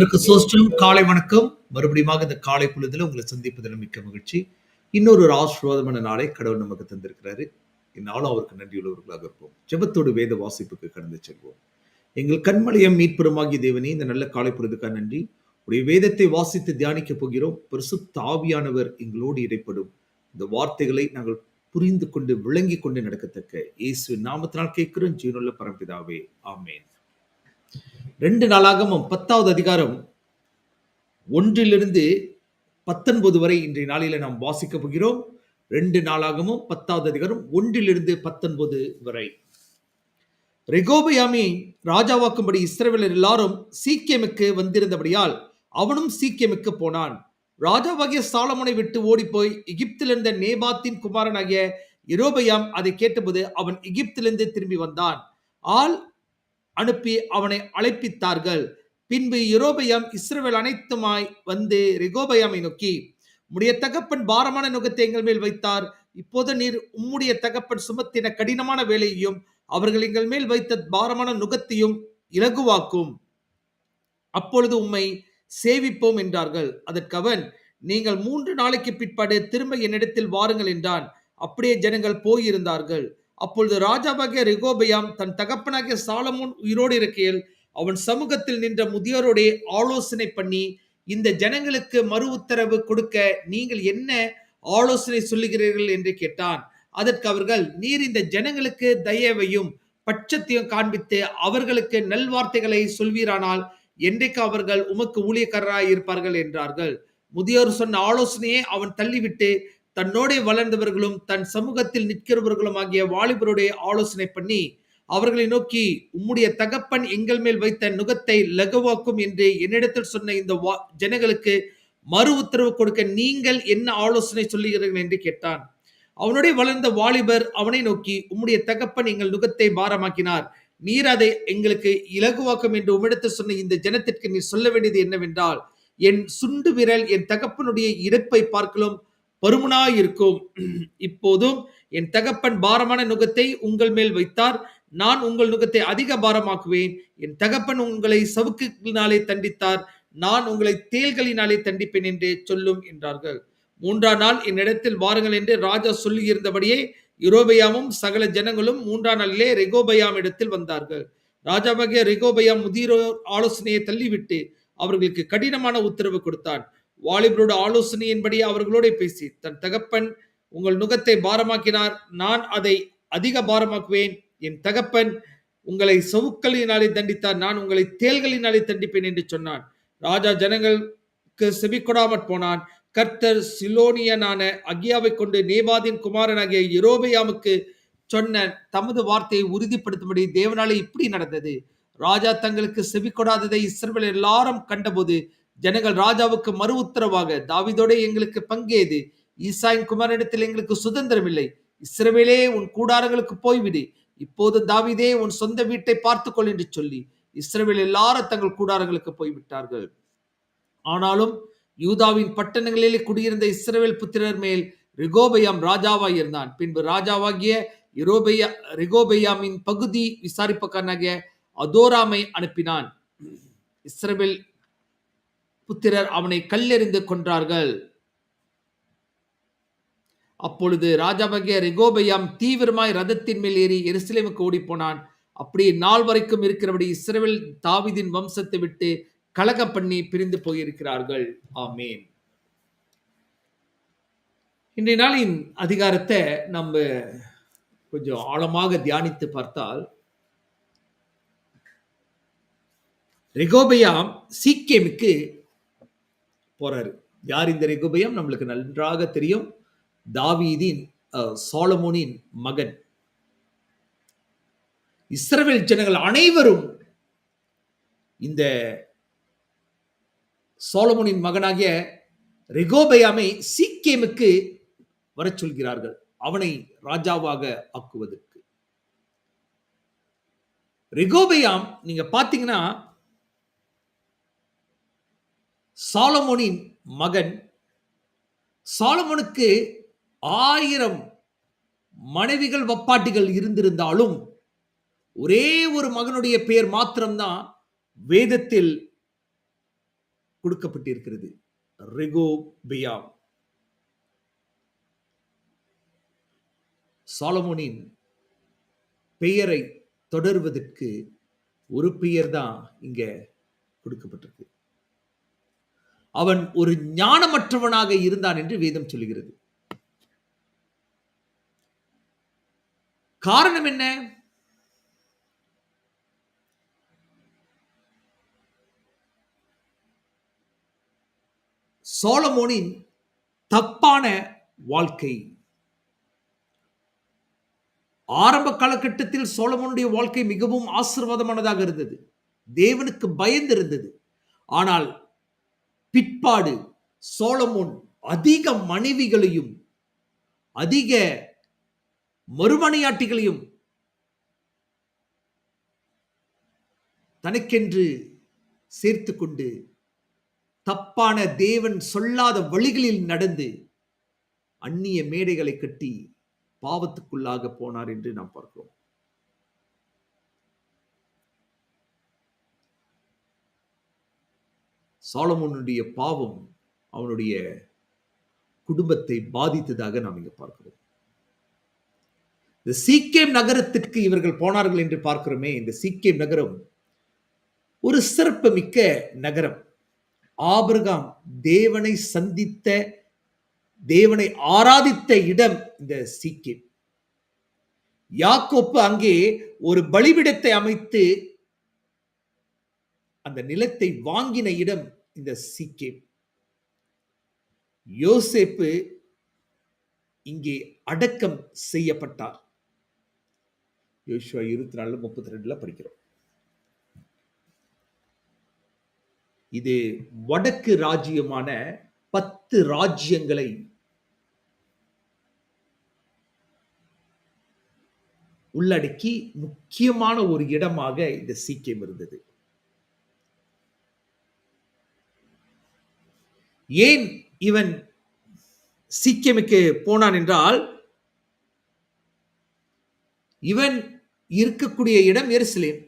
அனைவருக்கு சோஸ்டம் காலை வணக்கம். மறுபடியும் இந்த காலை பொழுதுல உங்களை சந்திப்பதில் மிக்க மகிழ்ச்சி. இன்னொரு ஒரு ஆசீர்வாதமான நாளை கடவுள் நமக்கு தந்திருக்கிறாரு. இந்நாளும் அவருக்கு நன்றியுள்ளவர்களாக இருப்போம். ஜெபத்தோடு வேத வாசிப்புக்கு கடந்து செல்வோம். எங்கள் கண்மலையம் மீட்புறமாகிய தேவனே இந்த நல்ல காலை பொழுதுக்காக நன்றி. உடைய வேதத்தை வாசித்து தியானிக்க போகிறோம். பரிசுத்த ஆவியானவர் எங்களோடு இடைப்படும் இந்த வார்த்தைகளை நாங்கள் புரிந்து கொண்டு விளங்கி கொண்டு நடக்கத்தக்க இயேசு நாமத்தினால் கேட்கிறோம். ஜீவனுள்ள பரம்பிதாவே. ஆமேன். ரெண்டு நாளாகவும் பத்தாவது அதிகாரம் ஒன்றிலிருந்து பத்தொன்பது வரை இன்றைய நாளில நாம் வாசிக்க போகிறோம். ரெண்டு நாளாகவும் பத்தாவது அதிகாரம் ஒன்றிலிருந்து பத்தொன்பது வரை. ரெகோபயாமி ராஜாவாக்கும்படி இஸ்ரவேலர் எல்லாரும் சீக்கியமுக்கு வந்திருந்தபடியால் அவனும் சீக்கியமுக்கு போனான். ராஜாவாகிய சாலமோனை விட்டு ஓடிப்போய் எகிப்திலிருந்த நேபாத்தின் குமாரனாகிய எரோபயாம் அதை கேட்டபோது அவன் எகிப்திலிருந்து திரும்பி வந்தான். ஆள் அனுப்பி அவனை அழைப்பித்தார்கள். பின்பு யுரோபயம் இஸ்ரேல் அனைத்துமாய் வந்து ரெகோபயாமை நோக்கி உம்முடைய தகப்பன் பாரமான நுகத்தை எங்கள் மேல் வைத்தார். இப்போது நீர் உம்முடைய தகப்பன் சுமத்தின கடினமான வேலையையும் அவர்கள் எங்கள் மேல் வைத்த பாரமான நுகத்தையும் இலகுவாக்கும். அப்பொழுது உம்மை சேவிப்போம் என்றார்கள். அதற்கு அவன் நீங்கள் மூன்று நாளைக்கு பிற்பாடு திரும்ப என்னிடத்தில் வாருங்கள் என்றான். அப்படியே ஜனங்கள் போயிருந்தார்கள். அப்பொழுது ராஜாவாகிய ரிகோபயாம் தன் தகப்பனாகிய சாலமோன் உயிரோடு இருக்கையில் அவன் சமூகத்தில் நின்ற முதியோரோட ஆலோசனை பண்ணி இந்த ஜனங்களுக்கு மறு உத்தரவு கொடுக்க நீங்கள் என்ன ஆலோசனை சொல்லுகிறீர்கள் என்று கேட்டான். அதற்கு அவர்கள் நீர் இந்த ஜனங்களுக்கு தயவையும் பட்சத்தையும் காண்பித்து அவர்களுக்கு நல்வார்த்தைகளை சொல்வீரானால் என்றைக்கு அவர்கள் உமக்கு ஊழியக்காரராய் இருப்பார்கள் என்றார்கள். முதியோர் சொன்ன ஆலோசனையை அவன் தள்ளிவிட்டு தன்னோடே வளர்ந்தவர்களும் தன் சமூகத்தில் நிற்கிறவர்களும் ஆகிய வாலிபருடைய ஆலோசனை பண்ணி அவர்களை நோக்கி உம்முடைய தகப்பன் எங்கள் மேல் வைத்த நுகத்தை லகுவாக்கும் என்று என்னிடத்தில் சொன்ன இந்த ஜனங்களுக்கு மறு உத்தரவு கொடுக்க நீங்கள் என்ன ஆலோசனை சொல்லுகிறீர்கள் என்று கேட்டான். அவனுடைய வளர்ந்த வாலிபர் அவனை நோக்கி உம்முடைய தகப்பன் எங்கள் நுகத்தை பாரமாக்கினார். நீர் அதை எங்களுக்கு இலகுவாக்கும் என்று உம்மிடத்தில் சொன்ன இந்த ஜனத்திற்கு நீ சொல்ல வேண்டியது என்னவென்றால் என் சுண்டு விரல் என் தகப்பனுடைய இறப்பை பார்க்கலும் பருமனாயிருக்கும். இப்போதும் என் தகப்பன் பாரமான நுகத்தை உங்கள் மேல் வைத்தார். நான் உங்கள் நுகத்தை அதிக பாரமாக்குவேன். என் தகப்பன் உங்களை சவுக்குகளினாலே தண்டித்தார். நான் உங்களை தேல்களினாலே தண்டிப்பேன் என்று சொல்லும் என்றார்கள். மூன்றாம் நாள் என்னிடத்தில் வாருங்கள் என்று ராஜா சொல்லியிருந்தபடியே யுரோபயாமும் சகல ஜனங்களும் மூன்றாம் நாளிலே ரெகோபயாம் இடத்தில் வந்தார்கள். ராஜாவாகிய ரெகோபயாம் முதியோர் ஆலோசனையை தள்ளிவிட்டு அவர்களுக்கு கடினமான உத்தரவு கொடுத்தான். வாலிபரோட ஆலோசனையின்படி அவர்களோட பேசி தன் தகப்பன் உங்கள் நுகத்தை பாரமாக்கினார். நான் அதை அதிக பாரமாக்குவேன். என் தகப்பன் உங்களை சவுக்களினாலே தண்டித்தார். நான் உங்களை தேல்களினாலே தண்டிப்பேன் என்று சொன்னான். ராஜா ஜனங்களுக்கு செவிக்கொடாமற் போனான். கர்த்தர் சிலோனியனான அகியாவை கொண்டு நேபாதின் குமாரனாகிய யுரோபியாமுக்கு சொன்ன தமது வார்த்தையை உறுதிப்படுத்தும்படி தேவனாலே இப்படி நடந்தது. ராஜா தங்களுக்கு செவிக்கொடாததை இஸ்ரவேல் எல்லாரும் கண்டபோது ஜனங்கள் ராஜாவுக்கு மறு உத்தரவாக தாவிதோட எங்களுக்கு பங்கேது ஈசாயின் குமாரிடத்தில் எங்களுக்கு சுதந்திரம் இல்லை. இஸ்ரவேலே உன் கூடாரங்களுக்கு போய்விடு. இப்போது தாவிதே உன் சொந்த வீட்டை பார்த்துக்கொள் என்று சொல்லி இஸ்ரவேல் எல்லாரும் தங்கள் கூடாரங்களுக்கு போய்விட்டார்கள். ஆனாலும் யூதாவின் பட்டணங்களிலே குடியிருந்த இஸ்ரவேல் புத்திரர் மேல் ரிகோபயாம் ராஜாவாய் இருந்தான் பின்பு ராஜாவாகிய இரோபையா ரிகோபயாமின் பகுதி விசாரிப்பக்காரனாகிய அதோராமை அனுப்பினான். இஸ்ரவேல் புத்திரர் அவனை கல்லெறிந்து கொன்றார்கள். அப்பொழுது ராஜாபகிய ரெகோபயாம் தீவிரமாய் ரதத்தின் மேல் ஏறி எருசலேமுக்கு ஓடி போனான் அப்படியே நாள் வரைக்கும் இருக்கிறபடி இஸ்ரேல் தாவிதின் வம்சத்தை விட்டு கலக பண்ணி பிரிந்து போயிருக்கிறார்கள். ஆமேன். இன்றைய நாளின் அதிகாரத்தை நம்ம கொஞ்சம் ஆழமாக தியானித்து பார்த்தால் ரெகோபயாம் சீக்கியமுக்கு போறாரு. யார் இந்த ரெகுபயம்? நம்மளுக்கு நன்றாக தெரியும். தாவீதின் சோலமோனின் மகன். இஸ்ரவேல் ஜனங்கள் அனைவரும் இந்த சோலமோனின் மகனாகிய ரெகோபயாமை சீக்கியமுக்கு வர சொல்கிறார்கள். அவனை ராஜாவாக ஆக்குவதற்கு. ரெகோபயாம் நீங்க பாத்தீங்கன்னா சாலமோனின் மகன். சாலமோனுக்கு ஆயிரம் மனைவிகள் வப்பாட்டிகள் இருந்திருந்தாலும் ஒரே ஒரு மகனுடைய பெயர் மாத்திரம்தான் வேதத்தில் கொடுக்கப்பட்டிருக்கிறது. ரெகோபியாம் சாலமோனின் பெயரை தொடர்வதற்கு ஒரு பெயர் தான் இங்க கொடுக்கப்பட்டிருக்கு. அவன் ஒரு ஞானமற்றவனாக இருந்தான் என்று வேதம் சொல்கிறது காரணம் என்ன? சோலமோனின் தப்பான வாழ்க்கை. ஆரம்ப காலகட்டத்தில் சோழமோனுடைய வாழ்க்கை மிகவும் ஆசிர்வாதமானதாக இருந்தது. தேவனுக்கு பயந்து இருந்தது. ஆனால் பிற்பாடு சோழமுன் அதிக மனைவிகளையும் அதிக மறுமனையாட்டிகளையும் தனக்கென்று சேர்த்து கொண்டு தப்பான தேவன் சொல்லாத வழிகளில் நடந்து அந்நிய மேடைகளை கட்டி பாவத்துக்குள்ளாக போனார் என்று நாம் பார்க்கிறோம். சாலமோனுடைய பாவம் அவனுடைய குடும்பத்தை பாதித்ததாக நாம் இங்க பார்க்கிறோம். இந்த சீக்கேம் நகரத்திற்கு இவர்கள் போனார்கள் என்று பார்க்கிறோமே இந்த சீக்கேம் நகரம் ஒரு சிறப்பு மிக்க நகரம். ஆபிரகாம் தேவனை சந்தித்த தேவனை ஆராதித்த இடம் இந்த சீக்கேம். யாக்கோப்பு அங்கே ஒரு பலிபிடத்தை அமைத்து அந்த நிலத்தை வாங்கின இடம் இந்த சீக்கேம் யோசேப்பு இங்கே அடக்கம் செய்யப்பட்டார். யோசுவா இருபத்தி நாலு முப்பத்தி ரெண்டுல படிக்கிறோம். இது வடக்கு ராஜ்யமான பத்து ராஜ்யங்களை உள்ளடக்கி முக்கியமான ஒரு இடமாக இந்த சீக்கியம் இருந்தது. ஏன் இவன் சீக்கியமுக்கு போனான் என்றால் இவன் இருக்கக்கூடிய இடம் எருசலேம்.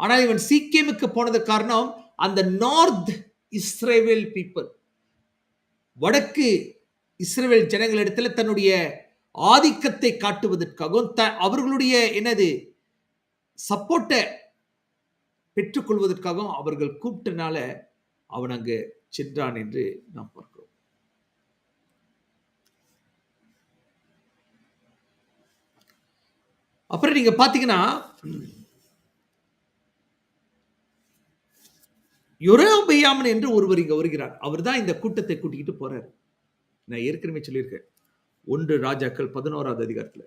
ஆனால் இவன் சீக்கியமுக்கு போனது காரணம் அந்த நார்த் இஸ்ரேவேல் பீப்புள். வடக்கு இஸ்ரேல் ஜனங்களிடத்துல தன்னுடைய ஆதிக்கத்தை காட்டுவதற்காகவும் த அவர்களுடைய என்னது சப்போர்ட்டை பெற்றுக்கொள்வதற்காகவும் அவர்கள் கூப்பிட்டனால அவன் அங்கு சென்றான் என்று நாம் பார்க்கிறோம். அப்புறம் நீங்க பாத்தீங்கன்னா பெய்யாமன் என்று ஒருவர் இங்க வருகிறார். அவர் தான் இந்த கூட்டத்தை கூட்டிக்கிட்டு போறார். நான் ஏற்கனவே சொல்லியிருக்கேன். ஒன்று ராஜாக்கள் பதினோராவது அதிகாரத்துல.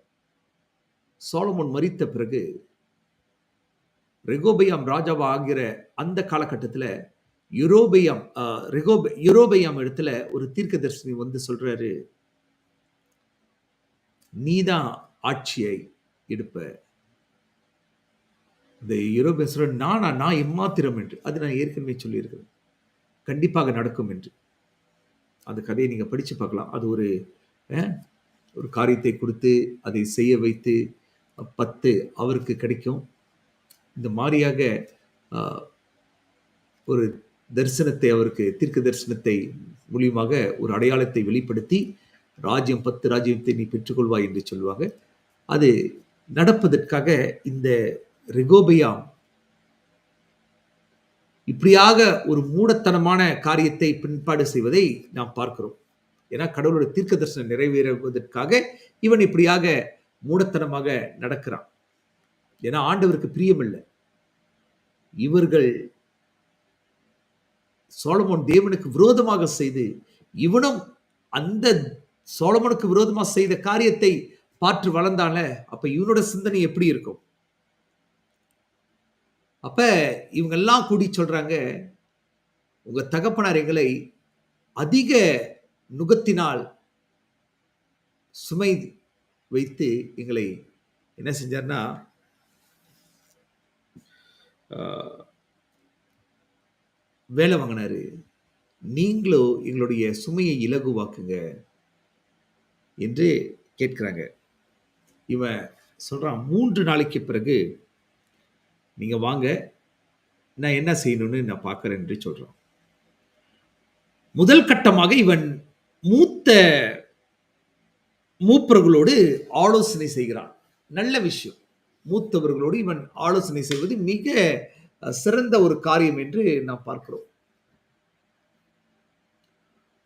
சோலமோன் மறித்த பிறகு ரெகோபயாம் ராஜாவா ஆகிற அந்த காலகட்டத்தில் யூரோபியம் ரிகோப யுரோபையாம் இடத்துல ஒரு தீர்க்க தரிசனி வந்து சொல்றாரு. நீதான் ஆட்சியை எடுப்ப. இந்த யூரோப்பியன் சொல்ற நானா நான் எம்மாத்திரம் என்று. அது நான் ஏற்கனவே சொல்லியிருக்கிறேன். கண்டிப்பாக நடக்கும் என்று. அந்த கதையை நீங்கள் படித்து பார்க்கலாம். அது ஒரு ஒரு காரியத்தை கொடுத்து அதை செய்ய வைத்து பத்து அவருக்கு கிடைக்கும். இந்த மாதிரியாக ஒரு தரிசனத்தை அவருக்கு தீர்க்க தரிசனத்தை மூலியமாக ஒரு அடையாளத்தை வெளிப்படுத்தி ராஜ்யம் பத்து ராஜ்யத்தை நீ பெற்றுக்கொள்வாய் என்று சொல்லுவாங்க அது நடப்பதற்காக இந்த ரெகோபியாம் இப்படியாக ஒரு மூடத்தனமான காரியத்தை பின்பாடு செய்வதை நாம் பார்க்கிறோம். ஏன்னா கடவுளோட தீர்க்க தரிசனம் நிறைவேறுவதற்காக இவன் இப்படியாக மூடத்தனமாக நடக்கிறான். ஏன்னா ஆண்டவருக்கு பிரியமில்லை. இவர்கள் சோழமோன் தேவனுக்கு விரோதமாக செய்து இவனும் அந்த சோழமனுக்கு விரோதமாக செய்த காரியத்தை பார்த்து வளர்ந்தால அப்ப இவனோட சிந்தனை எப்படி இருக்கும்? அப்ப இவங்க எல்லாம் கூடி சொல்றாங்க உங்க தகப்பனார் எங்களை அதிக நுகத்தினால் சுமை வைத்து எங்களை என்ன செஞ்சார்னா வேலை வாங்கினாரு. நீங்களும் எங்களுடைய சுமையை இலகுவாக்குங்க என்று கேட்குறாங்க. இவன் சொல்கிறான் மூன்று நாளைக்கு பிறகு நீங்கள் வாங்க நான் என்ன செய்யணும்னு நான் பார்க்குறேன் என்று சொல்கிறான் முதல் கட்டமாக இவன் மூத்த மூப்பர்களோடு ஆலோசனை செய்கிறான். நல்ல விஷயம். மூத்தவர்களோடு இவன் ஆலோசனை செய்வது மிக சிறந்த ஒரு காரியம் என்று நாம் பார்க்கிறோம்.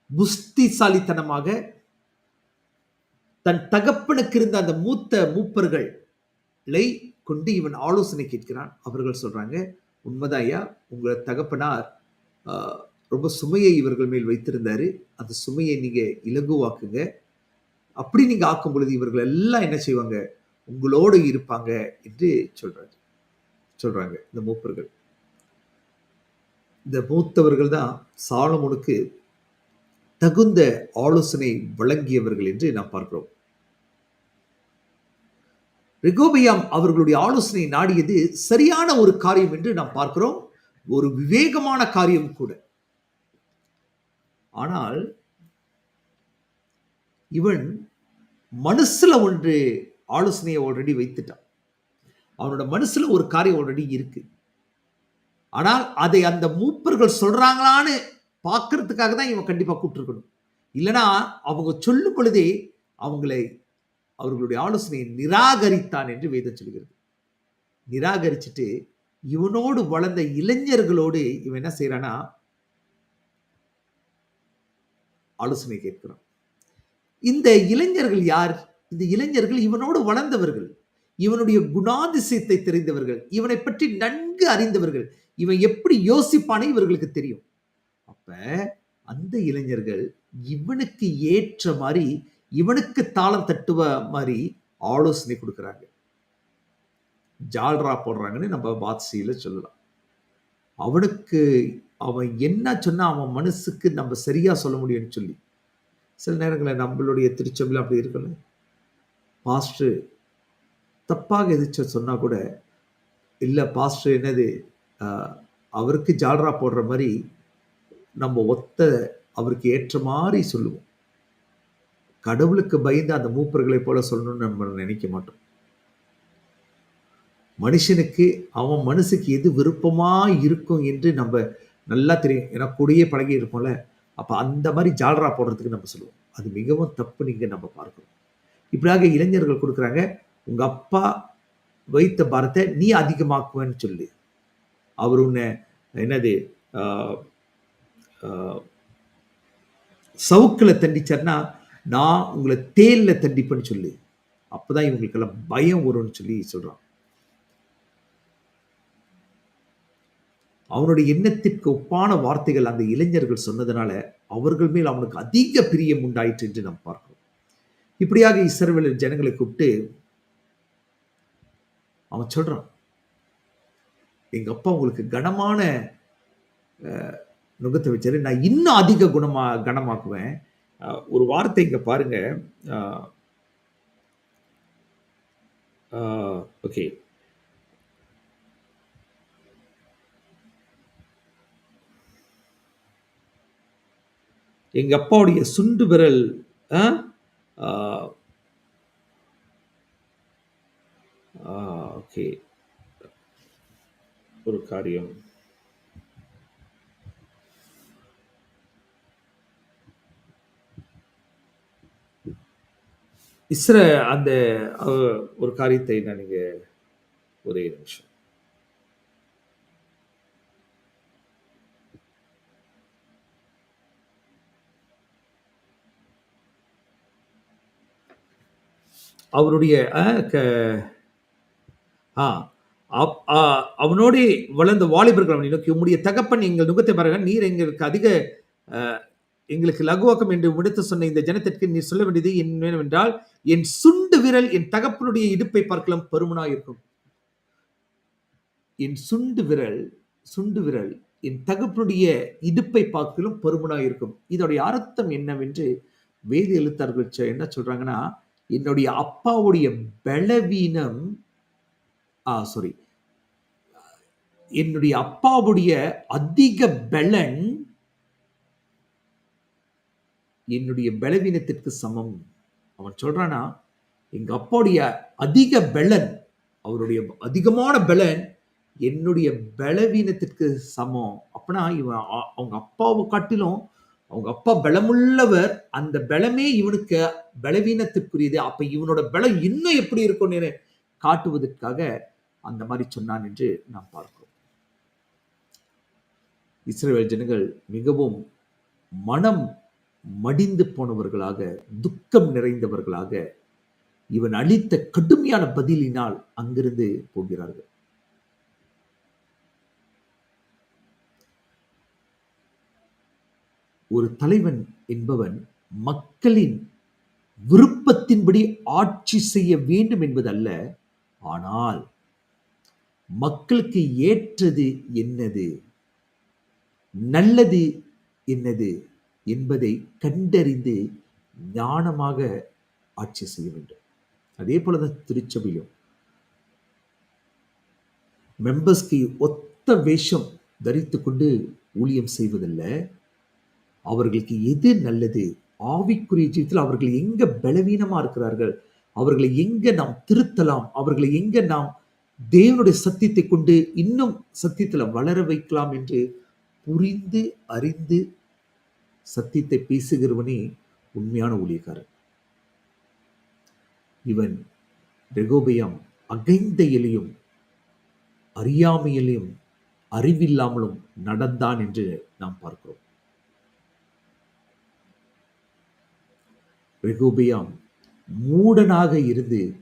புஸ்திசாலித்தனமாக தன் தகப்பனுக்கு இருந்த அந்த மூத்த மூப்பர்களை கொண்டு இவன் ஆலோசனை கேட்கிறான். அவர்கள் சொல்றாங்க உண்மைதான் ஐயா உங்க தகப்பனார் ரொம்ப சுமையை இவர்கள் மேல் வைத்திருந்தாரு. அந்த சுமையை நீங்க இலகுவாக்குங்க. அப்படி நீங்க ஆக்கும் பொழுது இவர்கள் எல்லாம் என்ன செய்வாங்க? உங்களோடு இருப்பாங்க என்று சொல்றாரு. சொல்றாங்க இந்த மூப்பர்கள். இந்த மூத்தவர்கள் தான் சாலமோனுக்கு தகுந்த ஆலோசனை வழங்கியவர்கள் என்று நாம் பார்க்கிறோம். ரிகோபியாம் அவர்களுடைய ஆலோசனை நாடியது சரியான ஒரு காரியம் என்று நாம் பார்க்கிறோம். ஒரு விவேகமான காரியம் கூட. ஆனால் இவன் மனசுல ஒன்று ஆலோசனையை ஆல்ரெடி வைத்துட்டான். அவனோட மனசுல ஒரு காரியம் ஆல்ரெடி இருக்கு. ஆனால் அதை அந்த மூப்பர்கள் சொல்றாங்களான்னு பார்க்கறதுக்காக தான் இவன் கண்டிப்பாக கூப்பிட்டுருக்கணும். இல்லைன்னா அவங்க சொல்லும் பொழுதே அவங்களை அவர்களுடைய ஆலோசனையை நிராகரித்தான் என்று வேதம் சொல்கிறது. நிராகரிச்சுட்டு இவனோடு வளர்ந்த இளைஞர்களோடு இவன் என்ன செய்யறானா ஆலோசனை கேட்கிறான். இந்த இளைஞர்கள் யார்? இந்த இளைஞர்கள் இவனோடு வளர்ந்தவர்கள். இவனுடைய குணாதிசயத்தை தெரிந்தவர்கள் இவனை பற்றி நன்கு அறிந்தவர்கள் இவன் எப்படி யோசிப்பானே இவர்களுக்கு தெரியும். அப்ப அந்த இளைஞர்கள் இவனுக்கு ஏற்ற மாதிரி இவனுக்கு தாளம் தட்டுவ மாதிரி ஆலோசனை கொடுக்குறாங்க. ஜால்ரா போடுறாங்கன்னு நம்ம பாத்சியில சொல்லலாம். அவனுக்கு அவன் என்ன சொன்னா அவன் மனசுக்கு நம்ம சரியா சொல்ல முடியும்னு சொல்லி. சில நேரங்களில் நம்மளுடைய திருச்சபையில் அப்படி இருக்கல பாஸ்டர் தப்பாக எதிர்த்து சொன்னால் கூட இல்லை பாஸ்டர் என்னது அவருக்கு ஜால்ரா போடுற மாதிரி நம்ம ஒத்த அவருக்கு ஏற்ற மாதிரி சொல்லுவோம். கடவுளுக்கு பயந்து அந்த மூப்பர்களை போல சொல்லணும்னு நம்ம நினைக்க மாட்டோம். மனுஷனுக்கு அவன் மனசுக்கு எது விருப்பமாக இருக்கும் என்று நம்ம நல்லா தெரியும். ஏன்னா கூடயே பழகி இருப்போம்ல. அப்போ அந்த மாதிரி ஜால்ரா போடுறதுக்கு நம்ம சொல்லுவோம். அது மிகவும் தப்பு நீங்கள் நம்ம பார்க்கணும். இப்படியாக இளைஞர்கள் கொடுக்குறாங்க. உங்க அப்பா வைத்த பாரத்தை நீ அதிகமாக்குவேன்னு சொல்லி. அவர் உன்னை என்னது ஆஹ், ஆஹ், தண்டிச்சார்னா நான் உங்களை தேலில் தண்டிப்பேன்னு சொல்லு. அப்பதான் இவங்களுக்கெல்லாம் பயம் வரும்னு சொல்லி சொல்றான். அவனுடைய எண்ணத்திற்கு ஒப்பான வார்த்தைகள் அந்த இளைஞர்கள் சொன்னதுனால அவர்கள் மேல் அவனுக்கு அதிக பிரியம் உண்டாயிற்று என்று நாம் பார்க்கிறோம். இப்படியாக இஸ்ரவேலர் ஜனங்களை கூப்பிட்டு அவன் சொல்கிறான் எங்க அப்பா உங்களுக்கு கனமான நுகத்தை வச்சாரு. நான் இன்னும் அதிக குணமா கனமாக்குவேன். ஒரு வார்த்தை இங்கே பாருங்க. ஓகே எங்க அப்பாவுடைய சுண்டு விரல் ஓகே. ஒரு காரியம். இஸ்ர அந்த ஒரு காரியத்தை நான் இங்க ஒரே நிமிஷம். அவருடைய அஹ், க- அவனோடே வளர்ந்த வாலிபர்கள் அவனை நோக்கி உம்முடைய தகப்பன் எங்கள் நுகத்தை பாருங்க நீர் எங்களுக்கு அதிக எங்களுக்கு லகுவாக்கம் என்று விடுத்து சொன்ன இந்த ஜனத்திற்கு நீ சொல்ல வேண்டியது என்னவென்றால் என் சுண்டு விரல் என் தகப்பனுடைய இடுப்பை பார்க்கலாம் பருமனா இருக்கும். என் சுண்டு விரல் சுண்டு விரல் என் தகப்பனுடைய இடுப்பை பார்க்கலும் பருமனா இருக்கும். இதோடைய அர்த்தம் என்னவென்று வேதி எழுத்தார்கள் என்ன சொல்றாங்கன்னா என்னுடைய அப்பாவுடைய பலவீனம் சாரி என்னுடைய அப்பாவுடைய அதிக பலன் என்னுடைய பலவீனத்திற்கு சமம். அவன் சொல்றானா எங்க அப்பாவுடைய அதிக பலன் அவருடைய அதிகமான பலன் என்னுடைய பலவீனத்திற்கு சமம். அப்படின்னா இவன் அவங்க அப்பாவை காட்டிலும் அவங்க அப்பா பலமுள்ளவர் அந்த பலமே இவனுக்கு பலவீனத்திற்குரியது. அப்ப இவனோட பலம் இன்னும் எப்படி இருக்கும்னு காட்டுவதற்காக அந்த மாதிரி சொன்னான் என்று நாம் பார்க்கிறோம். இஸ்ரேல் ஜனங்கள் மிகவும் மனம் மடிந்து போனவர்களாக துக்கம் நிறைந்தவர்களாக இவன் அளித்த கடுமையான பதிலினால் அங்கிருந்து போகிறார்கள். ஒரு தலைவன் என்பவன் மக்களின் விருப்பத்தின்படி ஆட்சி செய்ய வேண்டும் என்பதல்ல ஆனால் மக்களுக்கு ஏற்றது என்னது? நல்லது என்னது என்பதை கண்டறிந்து ஞானமாக ஆட்சி செய்ய வேண்டும். அதே போலதான் திருச்சபையும் மெம்பர்ஸ்க்கு ஒத்த வேஷம் தரித்து கொண்டு ஊழியம் செய்வதல்ல. அவர்களுக்கு எது நல்லது? ஆவிக்குரிய ஜீவத்தில் அவர்கள் எங்க பலவீனமா இருக்கிறார்கள்? அவர்களை எங்க நாம் திருத்தலாம்? அவர்களை எங்க நாம் தேவனுடைய சத்தியத்தை கொண்டு இன்னும் சத்தியத்தில் வளர வைக்கலாம் என்று புரிந்து அறிந்து சத்தியத்தை பேசுகிறவனே உண்மையான ஊழியக்காரன். இவன் ரெகோபயம் அகைந்த இலையும் அறிவில்லாமலும் நடந்தான் என்று நாம் பார்க்கிறோம். ரெகோபியாம் மூடனாக இருந்து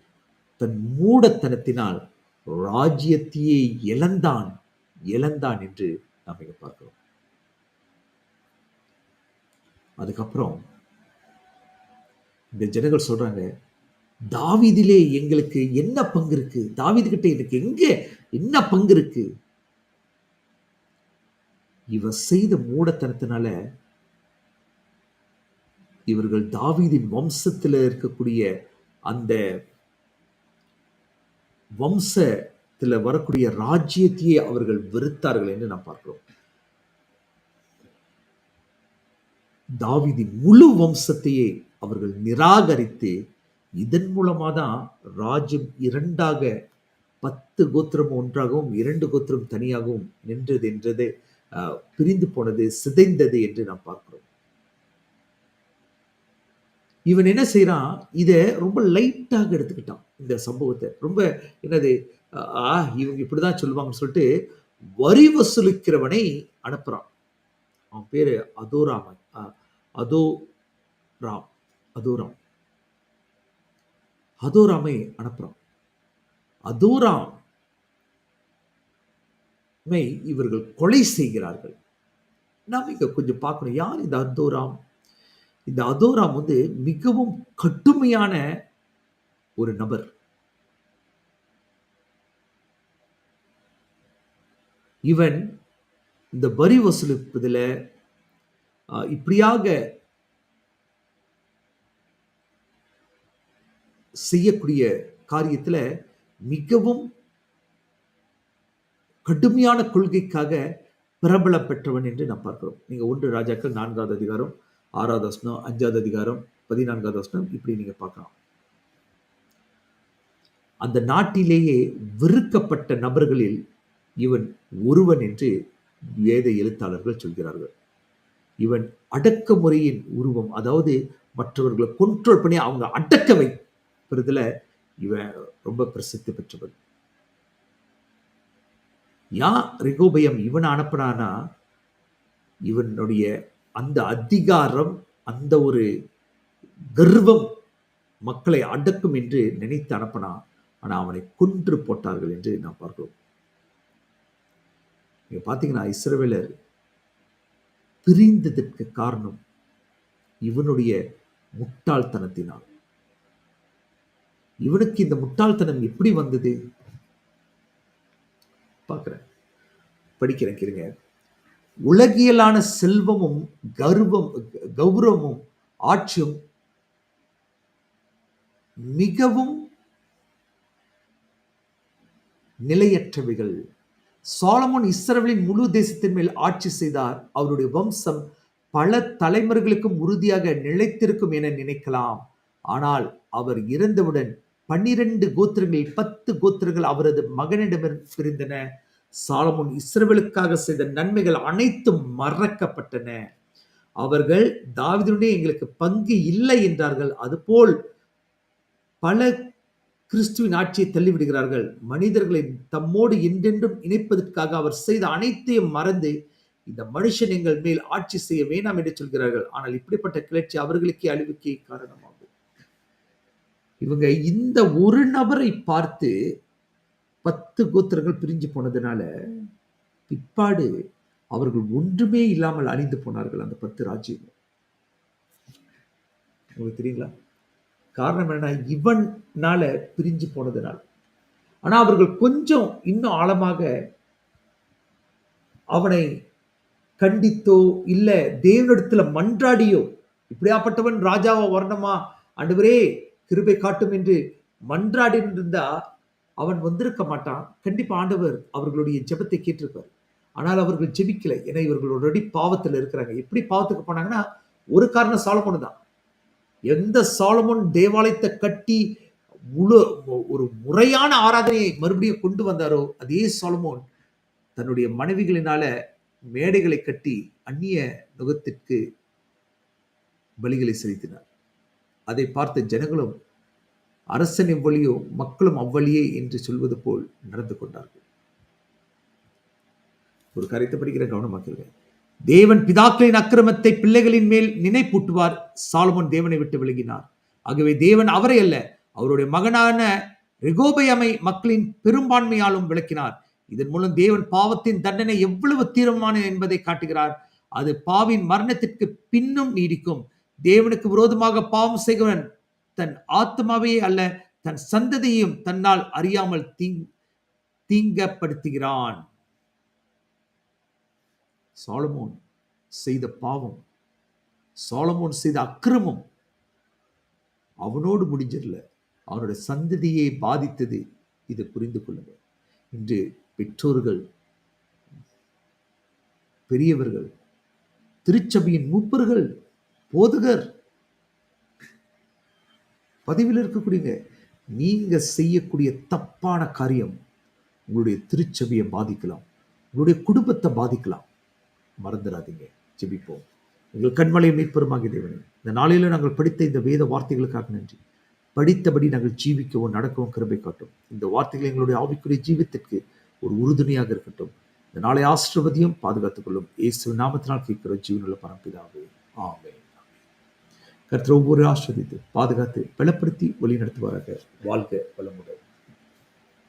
தன் மூடத்தனத்தினால் ராஜ்யத்தையே இழந்தான் இழந்தான் என்று நாம் இங்கே பார்க்கிறோம். அதுக்கப்புறம் இந்த ஜனங்கள் சொல்றாங்க தாவிதிலே எங்களுக்கு என்ன பங்கு இருக்கு? தாவீது கிட்ட எனக்கு எங்க என்ன பங்கு இருக்கு? இவர் செய்த மூடத்தனத்தினால இவர்கள் தாவீதின் வம்சத்தில் இருக்கக்கூடிய அந்த வம்சத்தில் வரக்கூடிய ராஜ்யத்தையே அவர்கள் வெறுத்தார்கள் என்று நாம் பார்க்கிறோம். தாவிதி முழு வம்சத்தையே அவர்கள் நிராகரித்து இதன் மூலமாக தான் ராஜ்யம் இரண்டாக பத்து கோத்திரம் ஒன்றாகவும் இரண்டு கோத்திரம் தனியாகவும் நின்றது என்றது பிரிந்து போனது சிதைந்தது என்று நாம் பார்க்கிறோம். இவன் என்ன செய்கிறான் இதை ரொம்ப லைட்டாக எடுத்துக்கிட்டான். இந்த சம்பவத்தை. ரொம்ப என்னது? ஆ இவங்க இப்படிதான் சொல்லுவாங்கன்னு சொல்லிட்டு வரி வசூலிக்கிறவனை அனுப்புறான். அவன் பேரு அதோராமன் அதோ ராம் அதோராம். அதோராமை அனுப்புறான். அதோராம் இவர்கள் கொலை செய்கிறார்கள். நாம் இங்கே கொஞ்சம் பார்க்கணும். யார் இந்த அந்தோராம் இந்த அதோராம் வந்து மிகவும் கடுமையான ஒரு நபர். இவன் இந்த வரி வசூலிப்பதில் இப்படியாக செய்யக்கூடிய காரியத்துல மிகவும் கடுமையான கொள்கைக்காக பிரபலம் பெற்றவன் என்று நாம் பார்க்கிறோம். நீங்க ஒன்று ராஜாக்கள் நான்காவது அதிகாரம் ஆறாவது வசனம் அஞ்சாவது அதிகாரம் பதினான்காவது வசனம் இப்படி நீங்க பார்க்கலாம். அந்த நாட்டிலேயே வெறுக்கப்பட்ட நபர்களில் இவன் ஒருவன் என்று வேத எழுத்தாளர்கள் சொல்கிறார்கள். இவன் அடக்குமுறையின் உருவம் அதாவது மற்றவர்களை கொண்ட்ரோல் பண்ணி அவங்க அடக்க வைப்பதுல இவன் ரொம்ப பிரசித்தி பெற்றவன். யா ரிகோபயம் இவன் அனுப்பினானா இவனுடைய அந்த அதிகாரம் அந்த ஒரு கர்வம் மக்களை அடக்கும் என்று நினைத்து அனுப்பினான் ஆனால் அவனை கொன்று போட்டார்கள் என்று நாம் பார்க்கிறோம். நீங்கள் பார்த்தீங்கன்னா இஸ்ரவேலர் பிரிந்ததற்கு காரணம் இவனுடைய முட்டாள்தனத்தினால். இவனுக்கு இந்த முட்டாள்தனம் எப்படி வந்தது? பார்க்குறேன். படிக்கிறேன் கேளுங்க. உலகியலான செல்வமும் கர்வம் கௌரவமும் ஆட்சியும் மிகவும் நிலையற்றவைகள். சாலமோன் இஸ்ரவேலின் முழு தேசத்தின் மேல் ஆட்சி செய்தார். அவருடைய வம்சம் பல தலைமுறைகளுக்கும் உறுதியாக நிலைத்திருக்கும் என நினைக்கலாம். ஆனால் அவர் இறந்தவுடன் பன்னிரண்டு கோத்திரங்களில் பத்து கோத்திரங்கள் அவரது மகனிடம் பிரிந்தன. சாலமோன் இஸ்ரவேலுக்காக செய்த நன்மைகள் அனைத்தும் மறக்கப்பட்டன. அவர்கள் தாவிதனுடைய எங்களுக்கு பங்கு இல்லை என்றார்கள். அதுபோல் பல கிறிஸ்துவின் ஆட்சியை தள்ளிவிடுகிறார்கள். மனிதர்களை தம்மோடு என்றென்றும் இணைப்பதற்காக அவர் செய்த அனைத்தையும் மறந்து இந்த மனுஷன் எங்கள் மேல் ஆட்சி செய்ய வேண்டாம் என்று சொல்கிறார்கள். ஆனால் இப்படிப்பட்ட கிளர்ச்சி அவர்களுக்கே அழிவுக்கே காரணமாகும். இவங்க இந்த ஒரு நபரை பார்த்து பத்து கோத்திரங்கள் பிரிஞ்சு போனதுனால பிற்பாடு அவர்கள் ஒன்றுமே இல்லாமல் அழிந்து போனார்கள் அந்த பத்து ராஜ்யம் உங்களுக்கு தெரியுங்களா? காரணம் என்ன இவனால பிரிஞ்சு போனதுனால. ஆனா அவர்கள் கொஞ்சம் இன்னும் ஆழமாக அவனை கண்டித்தோ இல்ல தேவனிடத்துல மன்றாடியோ இப்படியாப்பட்டவன் ராஜாவா வரணுமா? ஆண்டவரே கிருபை காட்டும் என்று மன்றாடி இருந்தா அவன் வந்திருக்க மாட்டான். கண்டிப்பாக ஆண்டவர் அவர்களுடைய ஜெபத்தை கேட்டிருப்பார். ஆனால் அவர்கள் ஜெபிக்கலை. ஏன்னா இவர்கள் ஆல்ரெடி பாவத்தில் இருக்கிறாங்க. எப்படி பாவத்துக்கு போனாங்கன்னா ஒரு காரணம் சாலமோன் தான். எந்த சாலமோன் தேவாலயத்தை கட்டி முழு ஒரு முறையான ஆராதனையை மறுபடியும் கொண்டு வந்தாரோ அதே சாலமோன் தன்னுடைய மனைவிகளினால மேடைகளை கட்டி அந்நிய நுகத்திற்கு பலிகளை செலுத்தினார். அதை பார்த்த ஜனங்களும் அரசன் எவ்வழியோ மக்களும் அவ்வழியே என்று சொல்வது போல் நடந்து கொண்டார்கள். ஒரு கருத்து படிக்கிற கவனமாக்குங்க தேவன் பிதாக்களின் அக்கிரமத்தை பிள்ளைகளின் மேல் நினைப்பூட்டுவார். சாலமோன் தேவனை விட்டு விலகினார். ஆகவே தேவன் அவரை அல்ல அவருடைய மகனான ரிகோபயமை மக்களின் பெரும்பான்மையாலும் விளக்கினார். இதன் மூலம் தேவன் பாவத்தின் தண்டனை எவ்வளவு தீவிரமான என்பதை காட்டுகிறார். அது பாவின் மரணத்திற்கு பின்னும் நீடிக்கும். தேவனுக்கு விரோதமாக பாவம் செய்கிறவன் தன் ஆத்மாவையே அல்ல தன் சந்ததியையும் தன்னால் அறியாமல் தீங் தீங்கப்படுத்துகிறான். சாலமோன் செய்த பாவம் சாலமோன் செய்த அக்கிரமம் அவனோடு முடிஞ்சிடல. அவனுடைய சந்ததியை பாதித்தது இதை புரிந்து கொள்ளுங்கள். இன்று பெற்றோர்கள் பெரியவர்கள் திருச்சபையின் மூப்பர்கள் போதகர் பதிவில் இருக்கக்கூடியங்க நீங்க செய்யக்கூடிய தப்பான காரியம் உங்களுடைய திருச்சபையை பாதிக்கலாம் உங்களுடைய குடும்பத்தை பாதிக்கலாம். மறந்துடாதீங்க. ஜெபிப்போம். எங்கள் கண்மலையை மீட்பெருமாகிய தேவனே இந்த நாளில நாங்கள் படித்த இந்த வேத வார்த்தைகளுக்காக நன்றி. படித்தபடி நாங்கள் ஜீவிக்கவும் நடக்கவும் கிருபை காட்டும். இந்த வார்த்தைகள் எங்களுடைய ஆவிக்குரிய ஜீவித்திற்கு ஒரு உறுதுணையாக இருக்கட்டும். இந்த நாளை ஆசிர்வதியும் பாதுகாத்துக் கொள்ளும். இயேசு நாமத்தினால் கேட்கிற ஜீவனுள்ள பரம்பிதாவே. ஆமே கர்த்தர் ஒவ்வொரு ஆஸ்வதித்து பாதுகாத்து பலப்படுத்தி வழி நடத்துவாராக வாழ்க வளமுடன்.